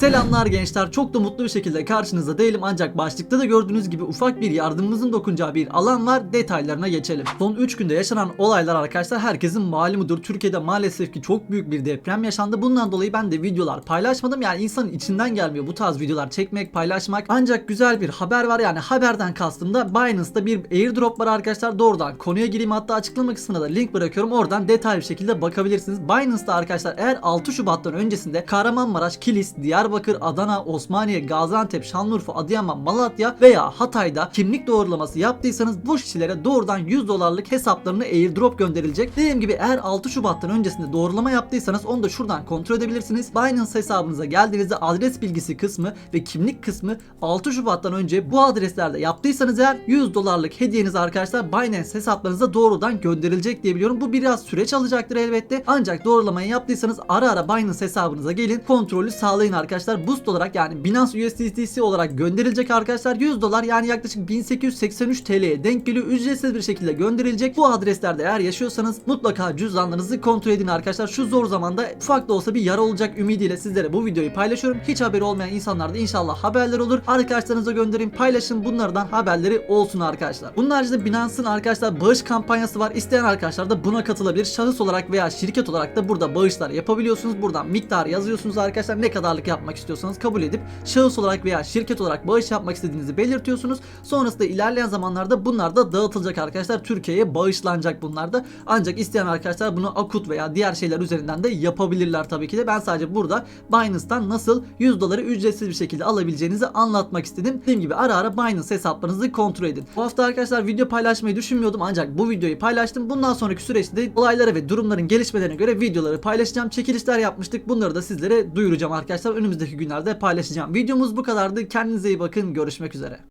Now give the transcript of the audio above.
Selamlar gençler çok da mutlu bir şekilde karşınızda değilim ancak başlıkta da gördüğünüz gibi ufak bir yardımımızın dokunacağı bir alan var detaylarına geçelim. Son 3 günde yaşanan olaylar arkadaşlar herkesin malumudur. Türkiye'de maalesef ki çok büyük bir deprem yaşandı. Bundan dolayı ben de videolar paylaşmadım. Yani insanın içinden gelmiyor bu tarz videolar çekmek paylaşmak. Ancak güzel bir haber var yani haberden kastım da Binance'da bir airdrop var arkadaşlar. Doğrudan konuya gireyim hatta açıklama kısmına da link bırakıyorum. Oradan detaylı bir şekilde bakabilirsiniz. Binance'da arkadaşlar eğer 6 Şubat'tan öncesinde Kahramanmaraş, Kilis, Diyarbakır, Adana, Osmaniye, Gaziantep, Şanlıurfa, Adıyaman, Malatya veya Hatay'da kimlik doğrulaması yaptıysanız bu kişilere doğrudan 100 dolarlık hesaplarına airdrop gönderilecek. Dediğim gibi eğer 6 Şubat'tan öncesinde doğrulama yaptıysanız onu da şuradan kontrol edebilirsiniz. Binance hesabınıza geldiğinizde adres bilgisi kısmı ve kimlik kısmı 6 Şubat'tan önce bu adreslerde yaptıysanız eğer 100 dolarlık hediyeniz arkadaşlar Binance hesaplarınıza doğrudan gönderilecek diye biliyorum. Bu biraz süreç alacaktır elbette. Ancak doğrulamayı yaptıysanız ara ara Binance hesabınıza gelin kontrolü sağlayın arkadaşlar. Boost olarak yani Binance USDT'si olarak gönderilecek arkadaşlar 100 dolar yani yaklaşık 1883 TL'ye denk geliyor. Ücretsiz bir şekilde gönderilecek. Bu adreslerde eğer yaşıyorsanız mutlaka cüzdanlarınızı kontrol edin arkadaşlar. Şu zor zamanda ufak da olsa bir yara olacak ümidiyle sizlere bu videoyu paylaşıyorum. Hiç haberi olmayan insanlarda inşallah haberler olur. Arkadaşlarınıza gönderin paylaşın bunlardan haberleri olsun arkadaşlar. Bunun haricinde Binance'ın arkadaşlar bağış kampanyası var. İsteyen arkadaşlar da buna katılabilir. Şahıs olarak veya şirket olarak da burada bağışlar yapabiliyorsunuz. Buradan miktar yazıyorsunuz arkadaşlar. Ne kadarlık yapmak istiyorsanız kabul edip şahıs olarak veya şirket olarak bağış yapmak istediğinizi belirtiyorsunuz. Sonrasında ilerleyen zamanlarda bunlar da dağıtılacak arkadaşlar. Türkiye'ye bağışlanacak bunlar da. Ancak isteyen arkadaşlar bunu Akut veya diğer şeyler üzerinden de yapabilirler tabii ki de. Ben sadece burada Binance'tan nasıl 100 doları ücretsiz bir şekilde alabileceğinizi anlatmak istedim. Dediğim gibi ara ara Binance hesaplarınızı kontrol edin. Bu hafta arkadaşlar video paylaşmayı düşünmüyordum ancak bu videoyu paylaştım. Bundan sonraki süreçte de olaylara ve durumların gelişmelerine göre videoları paylaşacağım. Çekilişler yapmıştık. Bunları da sizlere duyuracağım arkadaşlar. Önümüzdeki günlerde paylaşacağım. Videomuz bu kadardı. Kendinize iyi bakın. Görüşmek üzere.